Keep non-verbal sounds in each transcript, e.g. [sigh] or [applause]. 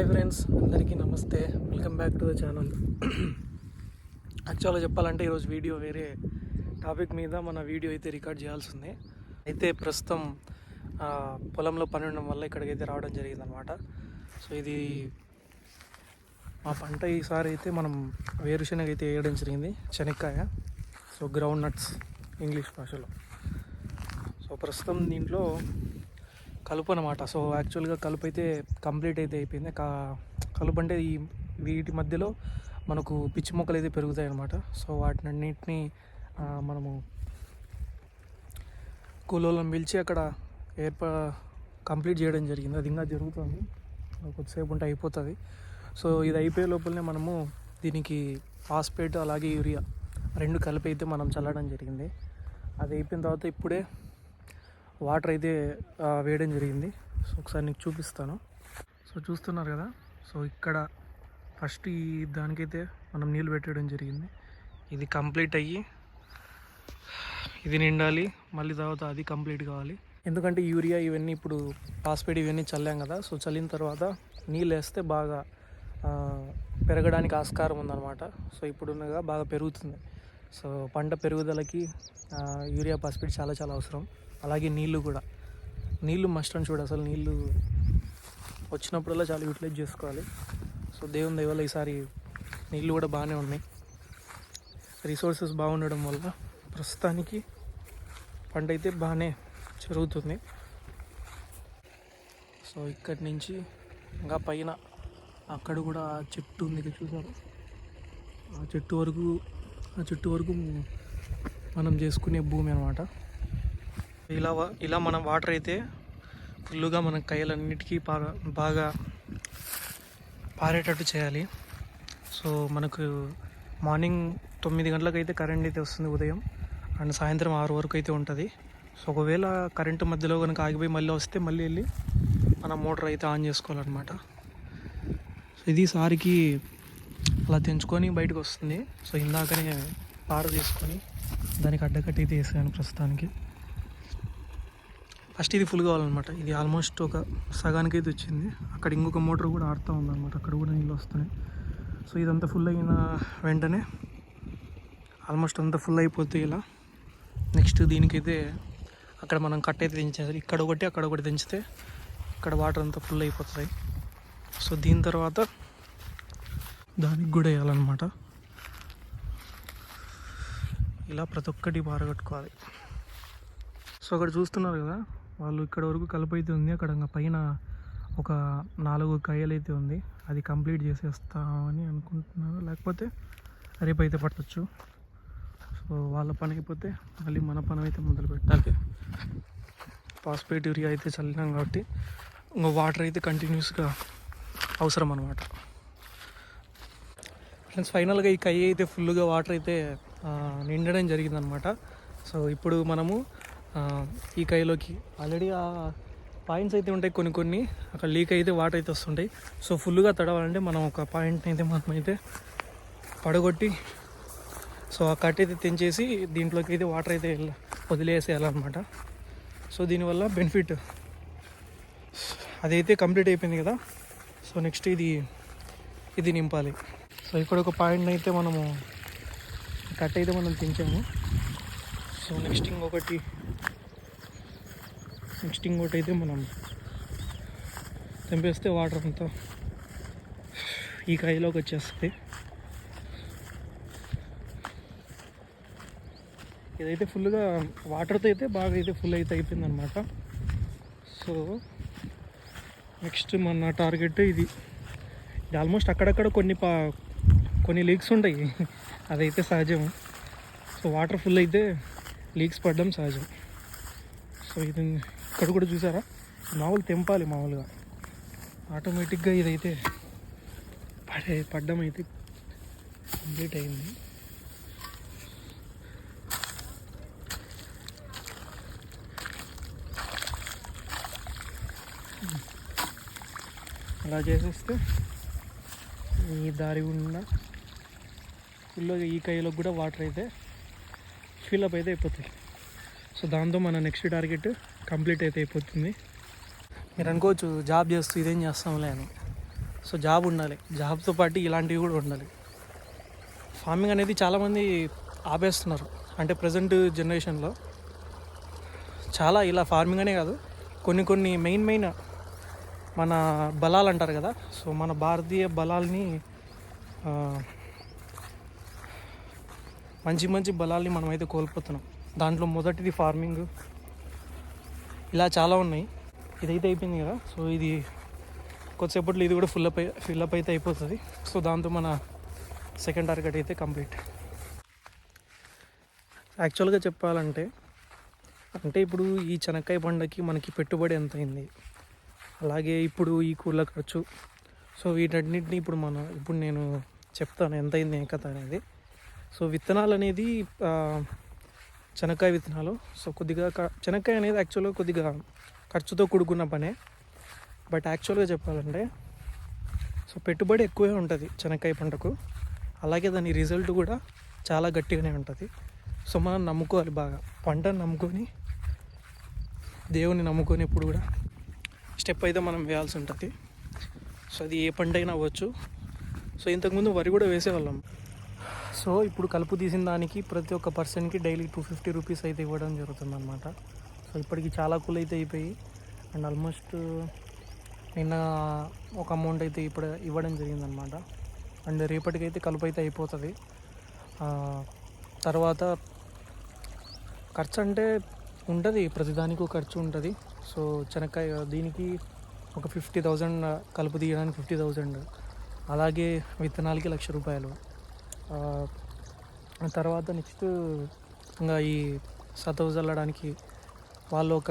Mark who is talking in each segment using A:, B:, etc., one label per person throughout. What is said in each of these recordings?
A: Hi friends అందరికీ నమస్తే. Welcome back to the channel. యాక్చువల్గా చెప్పాలంటే ఈరోజు వీడియో వేరే టాపిక్ మీద మన వీడియో అయితే రికార్డ్ చేయాల్సి ఉంది అయితే ప్రస్తుతం ఆ, పొలంలో పని ఉండడం వల్ల ఇక్కడికైతే రావడం జరిగింది అనమాట సో ఇది మా పంట ఈసారి అయితే మనం వేరుశనగ అయితే వేయడం జరిగింది శనక్కాయ సో గ్రౌండ్ నట్స్ ఇంగ్లీష్ భాషలో. సో ప్రస్తుతం దీంట్లో కలుపు అనమాట సో యాక్చువల్గా కలుపు అయితే కంప్లీట్ అయితే అయిపోయింది. కా కలుపు అంటే ఈ వీటి మధ్యలో మనకు పిచ్చి మొక్కలు అయితే పెరుగుతాయి అనమాట సో వాటినన్నింటినీ మనము కూలోళ్ళని పిలిచి అక్కడ ఏర్పా కంప్లీట్ చేయడం జరిగింది. అది ఇంకా జరుగుతుంది. కొద్దిసేపు ఉంటే అయిపోతుంది. సో ఇది అయిపోయే లోపలనే మనము దీనికి ఫాస్ఫేట్ అలాగే యూరియా రెండు కలిపి అయితే మనం చల్లడం జరిగింది. అది అయిపోయిన తర్వాత ఇప్పుడే వాటర్ అయితే వేయడం జరిగింది. సో ఒకసారి నీకు చూపిస్తాను. సో చూస్తున్నారు కదా? సో ఇక్కడ ఫస్ట్ ఈ దానికైతే మనం నీళ్ళు పెట్టడం జరిగింది. ఇది కంప్లీట్ అయ్యి ఇది నిండాలి. మళ్ళీ తర్వాత అది కంప్లీట్ కావాలి. ఎందుకంటే యూరియా ఇవన్నీ ఇప్పుడు పాస్పేట్ ఇవన్నీ చల్లాం కదా? సో చల్లిన తర్వాత నీళ్ళు వేస్తే బాగా పెరగడానికి ఆస్కారం ఉందన్నమాట. సో ఇప్పుడున్నగా బాగా పెరుగుతుంది. సో పంట పెరుగుదలకి యూరియా ఫాస్ఫేట్ చాలా చాలా అవసరం. అలాగే నీళ్ళు కూడా. నీళ్ళు మస్ట్ అని చూడు అసలు నీళ్ళు వచ్చినప్పుడల్లా చాలా యూటిలైజ్ చేసుకోవాలి. సో దేవుని దయవల్ల ఈసారి నీళ్ళు కూడా బాగానే ఉన్నాయి. రిసోర్సెస్ బాగుండడం వల్ల ప్రస్తుతానికి పంట అయితే బాగానే జరుగుతుంది. సో ఇక్కడి నుంచి ఇంకా పైన అక్కడ కూడా ఆ చెట్టు ఉంది చూసారు? ఆ చెట్టు వరకు ఆ చెట్టు వరకు మనం చేసుకునే భూమి అనమాట ఇలా వా- ఇలా మనం వాటర్ అయితే ఫుల్గా మన కయ్యలన్నిటికీ బాగా బాగా పారేటట్టు చేయాలి. సో మనకు మార్నింగ్ తొమ్మిది గంటలకు అయితే కరెంట్ అయితే వస్తుంది ఉదయం అండ్ సాయంత్రం ఆరు వరకు అయితే ఉంటుంది. సో ఒకవేళ కరెంటు మధ్యలో కనుక ఆగిపోయి మళ్ళీ వస్తే మళ్ళీ వెళ్ళి మన మోటార్ అయితే ఆన్ చేసుకోవాలన్నమాట. సో ఇది సారికి అలా తెంచుకొని బయటకు వస్తుంది. సో ఇందాకనే పార తీసుకొని దానికి అడ్డకట్టి అయితే వేసాను ప్రస్తుతానికి. ఫస్ట్ ఇది ఫుల్ కావాలన్నమాట. ఇది ఆల్మోస్ట్ ఒక సగానికి అయితే వచ్చింది. అక్కడ ఇంకొక మోటార్ కూడా ఆడుతూ ఉందన్నమాట. అక్కడ కూడా నీళ్ళు వస్తున్నాయి. సో ఇదంతా ఫుల్ అయిన వెంటనే ఆల్మోస్ట్ అంతా ఫుల్ అయిపోతే ఇలా నెక్స్ట్ దీనికైతే అక్కడ మనం కట్ అయితే దించేది ఇక్కడ ఒకటి అక్కడ ఒకటి దించితే ఇక్కడ వాటర్ అంతా ఫుల్ అయిపోతుంది. సో దీని తర్వాత దానికి కూడా వేయాలన్నమాట. ఇలా ప్రతి ఒక్కటి పారగట్టుకోవాలి సో అక్కడ చూస్తున్నారు కదా వాళ్ళు ఇక్కడ వరకు కలుపు అయితే ఉంది. అక్కడ ఇంకా పైన ఒక నాలుగు కాయలు అయితే ఉంది. అది కంప్లీట్ చేసేస్తామని అనుకుంటున్నారు. లేకపోతే రేపు అయితే పట్టచ్చు. సో వాళ్ళ పని అయిపోతే మళ్ళీ మన పని అయితే మొదలు పెట్టాలి ఫాస్ఫేట్ యూరియా అయితే చల్లినాం కాబట్టి ఇంకా వాటర్ అయితే కంటిన్యూస్గా అవసరం అనమాట ఫ్రెండ్స్ ఫైనల్గా ఈ కయ్య అయితే ఫుల్గా వాటర్ అయితే నిండడం జరిగిందనమాట సో ఇప్పుడు మనము ఈ కైలోకి. ఆల్రెడీ ఆ పాయింట్స్ అయితే ఉంటాయి కొన్ని కొన్ని. అక్కడ లీక్ అయితే వాటర్ అయితే వస్తుంటాయి. సో ఫుల్గా తడవాలంటే మనం ఒక పాయింట్ని అయితే మనం అయితే పడగొట్టి సో ఆ కట్ అయితే తెంచేసి దీంట్లోకి అయితే వాటర్ అయితే వదిలేసేయాలన్నమాట. సో దీనివల్ల బెనిఫిట్. అదైతే కంప్లీట్ అయిపోయింది కదా. సో నెక్స్ట్ ఇది ఇది నింపాలి. సో ఇక్కడ ఒక పాయింట్ అయితే మనము కట్ అయితే మనం తెంచాము. సో నెక్స్ట్ ఇంకొకటి నెక్స్ట్ ఇంకోటి అయితే మనం తెంపేస్తే వాటర్ అంతా ఈ కాయలోకి వచ్చేస్తుంది. ఇదైతే ఫుల్గా వాటర్తో అయితే బాగా అయితే ఫుల్ అయితే అయిపోయిందనమాట సో నెక్స్ట్ మన టార్గెట్ ఇది. ఇది ఆల్మోస్ట్ అక్కడక్కడ కొన్ని పా కొన్ని లీక్స్ ఉంటాయి. [laughs] అదైతే సహజం. సో వాటర్ ఫుల్ అయితే లీక్స్ పడడం సహజం. సో ఇది ఇక్కడ కూడా చూసారా? మామూలు తెంపాలి మామూలుగా. ఆటోమేటిక్గా ఇదైతే పడే పడ్డం అయితే కంప్లీట్ అయింది. అలా చేసేస్తే ఈ దారి గుండా ఫుల్గా ఈ కైలో కూడా వాటర్ అయితే ఫిల్అప్ అయితే అయిపోతుంది సో దాంతో మన నెక్స్ట్ టార్గెట్ కంప్లీట్ అయితే అయిపోతుంది. మీరు అనుకోవచ్చు జాబ్ చేస్తూ ఇదేం చేస్తాంలే అని. సో జాబ్ ఉండాలి. జాబ్తో పాటు ఇలాంటివి కూడా ఉండాలి. ఫార్మింగ్ అనేది చాలామంది ఆపేస్తున్నారు. అంటే ప్రజెంట్ జనరేషన్లో చాలా ఇలా ఫార్మింగ్ అనే కాదు. కొన్ని కొన్ని మెయిన్ మెయిన్ మన బలాలు అంటారు కదా. సో మన భారతీయ బలాల్ని మంచి మంచి బలాల్ని మనమైతే కోల్పోతున్నాం. దాంట్లో మొదటిది ఫార్మింగ్ ఇలా చాలా ఉన్నాయి. ఇదైతే అయిపోయింది కదా? సో ఇది కొద్దిసేపట్లో ఇది కూడా ఫుల్ అప్ ఫిల్అప్ అయితే అయిపోతుంది. సో దాంతో మన సెకండ్ టార్గెట్ అయితే కంప్లీట్ యాక్చువల్గా చెప్పాలంటే అంటే ఇప్పుడు ఈ చెనక్కాయ పండకి మనకి పెట్టుబడి ఎంత అయింది? అలాగే ఇప్పుడు ఈ కూల ఖర్చు. సో వీటన్నిటిని ఇప్పుడు మన ఇప్పుడు నేను చెప్తాను ఎంత అయింది ఏం కథ అనేది. సో విత్తనాలు అనేది చెనక్కాయ విత్తనాలు. సో కొద్దిగా క- చెనక్కాయ అనేది యాక్చువల్గా కొద్దిగా ఖర్చుతో కూడుకున్న పనే. బట్ యాక్చువల్గా చెప్పాలంటే సో పెట్టుబడి ఎక్కువే ఉంటుంది చెనక్కాయ పంటకు. అలాగే దాని రిజల్ట్ కూడా చాలా గట్టిగానే ఉంటుంది. సో మనం నమ్ముకోవాలి బాగా. పంటను నమ్ముకొని దేవుని నమ్ముకొని ఇప్పుడు కూడా స్టెప్ అయితే మనం వేయాల్సి ఉంటుంది. సో అది ఏ పంట అయినా అవ్వచ్చు. సో ఇంతకుముందు వరి కూడా వేసేవాళ్ళం. సో ఇప్పుడు కలుపు తీసిన దానికి ప్రతి ఒక్క పర్సన్కి డైలీ టూ ఫిఫ్టీ రూపీస్ అయితే ఇవ్వడం జరుగుతుంది అనమాట సో ఇప్పటికి చాలా కూల్ అయితే అయిపోయి అండ్ ఆల్మోస్ట్ నిన్న ఒక అమౌంట్ అయితే ఇప్పుడు ఇవ్వడం జరిగిందనమాట అండ్ రేపటికైతే కలుపు అయితే అయిపోతుంది. తర్వాత ఖర్చు అంటే ఉంటుంది ప్రతిదానికి ఒక ఖర్చు ఉంటుంది. సో చెనక్కాయ దీనికి ఒక ఫిఫ్టీ థౌజండ్ కలుపు తీయడానికి ఫిఫ్టీ థౌజండ్ అలాగే విత్తనాలకి లక్ష రూపాయలు. తర్వాత నెక్స్ట్ ఇంకా ఈ సతవు చల్లడానికి వాళ్ళు ఒక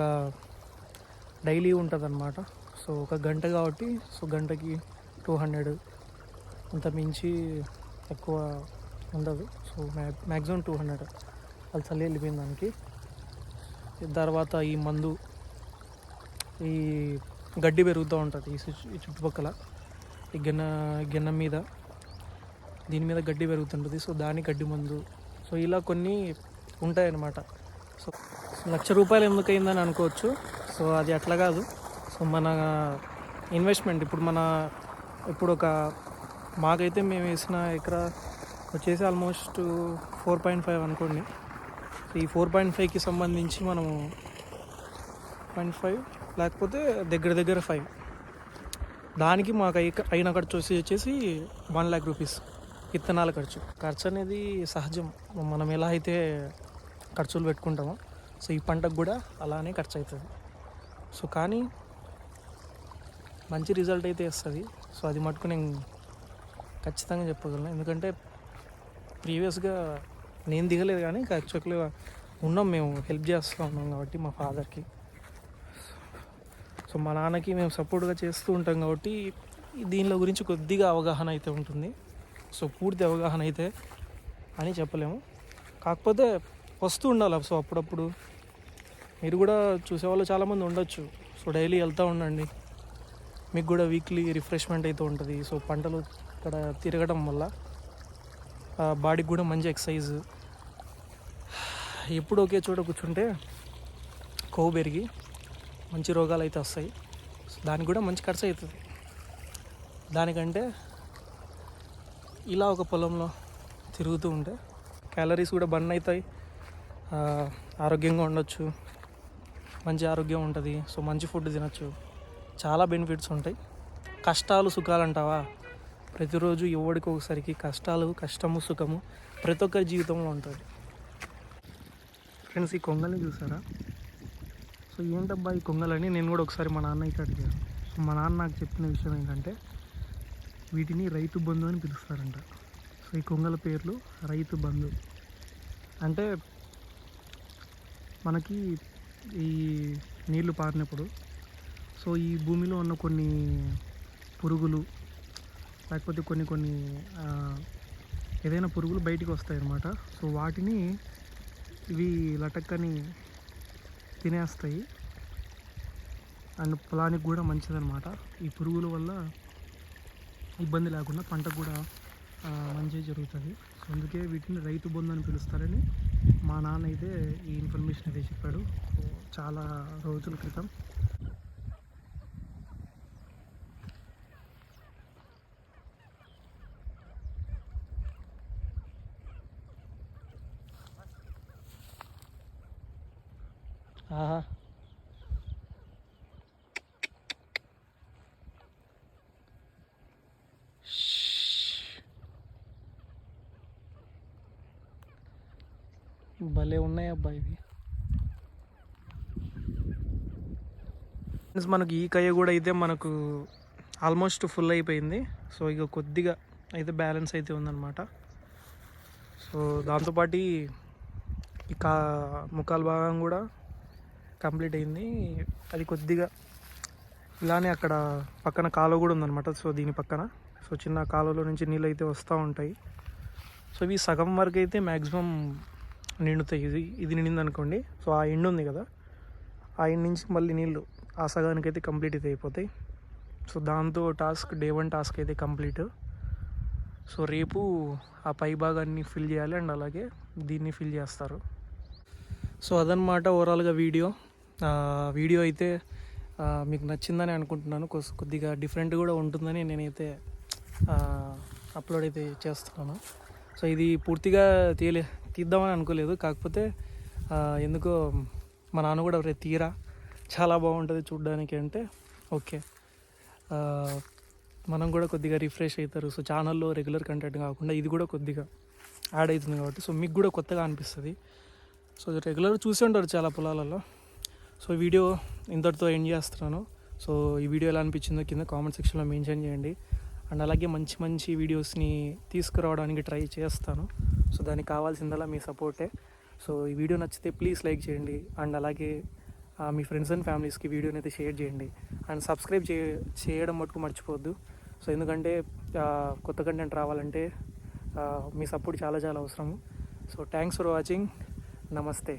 A: డైలీ ఉంటుంది అనమాట సో ఒక గంట కాబట్టి సో గంటకి టూ హండ్రెడ్ అంత మించి ఎక్కువ ఉండదు. సో మ్యా మ్యాక్సిమం టూ హండ్రెడ్. వాళ్ళు చల్లి వెళ్ళిపోయింది దానికి. తర్వాత ఈ మందు ఈ గడ్డి పెరుగుతూ ఉంటుంది ఈ ఈ చుట్టుపక్కల. ఈ గిన్నె గిన్నె మీద దీని మీద గడ్డి పెరుగుతుంటుంది. సో దాని గడ్డి మందు. సో ఇలా కొన్ని ఉంటాయన్నమాట. సో లక్ష రూపాయలు ఎందుకయిందని అనుకోవచ్చు. సో అది అట్లా కాదు. సో మన ఇన్వెస్ట్మెంట్ ఇప్పుడు మన ఇప్పుడు ఒక మాకైతే మేము వేసిన ఎకరా వచ్చేసి ఆల్మోస్ట్ ఫోర్ పాయింట్ ఫైవ్ అనుకోండి. ఈ ఫోర్ పాయింట్ ఫైవ్కి సంబంధించి మనము పాయింట్ ఫైవ్ లేకపోతే దగ్గర దగ్గర ఫైవ్. దానికి మాకు అయిన ఖర్చు వచ్చి వచ్చేసి వన్ ల్యాక్ రూపీస్. విత్తనాల ఖర్చు. ఖర్చు అనేది సహజం. మనం ఎలా అయితే ఖర్చులు పెట్టుకుంటామో సో ఈ పంటకు కూడా అలానే ఖర్చు అవుతుంది సో కానీ మంచి రిజల్ట్ అయితే వస్తుంది. సో అది మటుకు నేను ఖచ్చితంగా చెప్పగలను. ఎందుకంటే ప్రీవియస్గా నేను దిగలేదు కానీ యాక్చువల్గా ఉన్నాం మేము హెల్ప్ చేస్తూ ఉన్నాం కాబట్టి మా ఫాదర్కి. సో మా నాన్నకి మేము సపోర్ట్గా చేస్తూ ఉంటాం కాబట్టి దీనిలో గురించి కొద్దిగా అవగాహన అయితే ఉంటుంది. సో పూర్తి అవగాహన అయితే అని చెప్పలేము. కాకపోతే వస్తూ ఉండాలి సో అప్పుడప్పుడు. మీరు కూడా చూసేవాళ్ళు చాలామంది ఉండొచ్చు. సో డైలీ వెళ్తూ ఉండండి. మీకు కూడా వీక్లీ రిఫ్రెష్మెంట్ అయితే ఉంటుంది. సో పంటలు ఇక్కడ తిరగడం వల్ల బాడీకి కూడా మంచి ఎక్సర్సైజ్. ఎప్పుడు ఒకే చోట కూర్చుంటే కొవ్వు పెరిగి మంచి రోగాలు అయితే వస్తాయి. దానికి కూడా మంచి ఖర్చు అవుతుంది. దానికంటే ఇలా ఒక పొలంలో తిరుగుతూ ఉంటే క్యాలరీస్ కూడా బర్న్ అవుతాయి. ఆరోగ్యంగా ఉండొచ్చు. మంచి ఆరోగ్యం ఉంటుంది. సో మంచి ఫుడ్ తినొచ్చు. చాలా బెనిఫిట్స్ ఉంటాయి. కష్టాలు సుఖాలు అంటావా? ప్రతిరోజు ఎవరికి ఒకసారికి కష్టాలు కష్టము సుఖము ప్రతి ఒక్కరి జీవితంలో ఉంటుంది. ఫ్రెండ్స్ ఈ కొంగల్ని చూసారా? సో ఏంటబ్బా ఈ కొంగలని? నేను కూడా ఒకసారి మా నాన్న అయితే అడిగాను మా నాన్న నాకు చెప్పిన విషయం ఏంటంటే వీటిని రైతు బంధు అని పిలుస్తారంట. సో ఈ కొంగల పేర్లు రైతు బంధు. అంటే మనకి ఈ నీళ్ళు పారినప్పుడు సో ఈ భూమిలో ఉన్న కొన్ని పురుగులు లేకపోతే కొన్ని కొన్ని ఏదైనా పురుగులు బయటికి వస్తాయి అన్నమాట సో వాటిని ఇవి లటక్కని తినేస్తాయి. అండ్ పొలానికి కూడా మంచిదన్నమాట. ఈ పురుగుల వల్ల ఇబ్బంది లేకుండా పంట కూడా మంచిగా జరుగుతుంది. సో అందుకే వీటిని రైతు బంధు అని పిలుస్తారని మా నాన్న అయితే ఈ ఇన్ఫర్మేషన్ అయితే చెప్పాడు. చాలా రోజుల క్రితం భలే ఉన్నాయి అబ్బా ఇవి. Friends, మనకు ఈ కయ్య కూడా అయితే మనకు ఆల్మోస్ట్ ఫుల్ అయిపోయింది. సో ఇక కొద్దిగా అయితే బ్యాలెన్స్ అయితే ఉందన్నమాట. సో దాంతోపాటు ఇక కా ముఖాల భాగం కూడా కంప్లీట్ అయింది. అది కొద్దిగా ఇలానే అక్కడ పక్కన కాలువ కూడా ఉందన్నమాట. సో దీని పక్కన. సో చిన్న కాలువలో నుంచి నీళ్ళు అయితే వస్తూ ఉంటాయి. సో ఇవి సగం వరకు అయితే మ్యాక్సిమం నిండుతాయి. ఇది ఇది నిండింది అనుకోండి సో ఆ ఎండ్ ఉంది కదా. ఆ ఎండ్ నుంచి మళ్ళీ నీళ్ళు ఆ సగానికి అయితే కంప్లీట్ అయితే అయిపోతాయి. సో దాంతో టాస్క్ డే వన్ టాస్క్ అయితే కంప్లీట్. సో రేపు ఆ పై భాగాన్ని ఫిల్ చేయాలి అండ్ అలాగే దీన్ని ఫిల్ చేస్తారు. సో అదనమాట ఓవరాల్గా వీడియో. వీడియో అయితే మీకు నచ్చిందని అనుకుంటున్నాను. కొద్దిగా డిఫరెంట్ కూడా ఉంటుందని నేనైతే అప్లోడ్ అయితే చేస్తున్నాను. సో ఇది పూర్తిగా తీయలే తీద్దామని అనుకోలేదు. కాకపోతే ఎందుకో మా నాన్న కూడా రే తీరా చాలా బాగుంటుంది చూడడానికి అంటే ఓకే. మనం కూడా కొద్దిగా రిఫ్రెష్ అవుతారు సో ఛానల్లో రెగ్యులర్ కంటెంట్ కాకుండా ఇది కూడా కొద్దిగా యాడ్ అవుతుంది కాబట్టి సో మీకు కూడా కొత్తగా అనిపిస్తుంది. సో రెగ్యులర్ చూసి ఉంటారు చాలా పొలాలలో. సో వీడియో ఇంతటితో ఎండ్ చేస్తున్నాను. సో ఈ వీడియో ఎలా అనిపించిందో కింద కామెంట్ సెక్షన్లో మెన్షన్ చేయండి. అండ్ అలాగే మంచి మంచి వీడియోస్ని తీసుకురావడానికి ట్రై చేస్తాను. సో దానికి కావాల్సిందలా మీ సపోర్టే. సో ఈ వీడియో నచ్చితే ప్లీజ్ లైక్ చేయండి. అండ్ అలాగే మీ ఫ్రెండ్స్ అండ్ ఫ్యామిలీస్కి వీడియోని అయితే షేర్ చేయండి. అండ్ సబ్స్క్రైబ్ చే చేయడం మటుకు మర్చిపోవద్దు. సో ఎందుకంటే కొత్త కంటెంట్ రావాలంటే మీ సపోర్ట్ చాలా చాలా అవసరము. So thanks for watching. నమస్తే.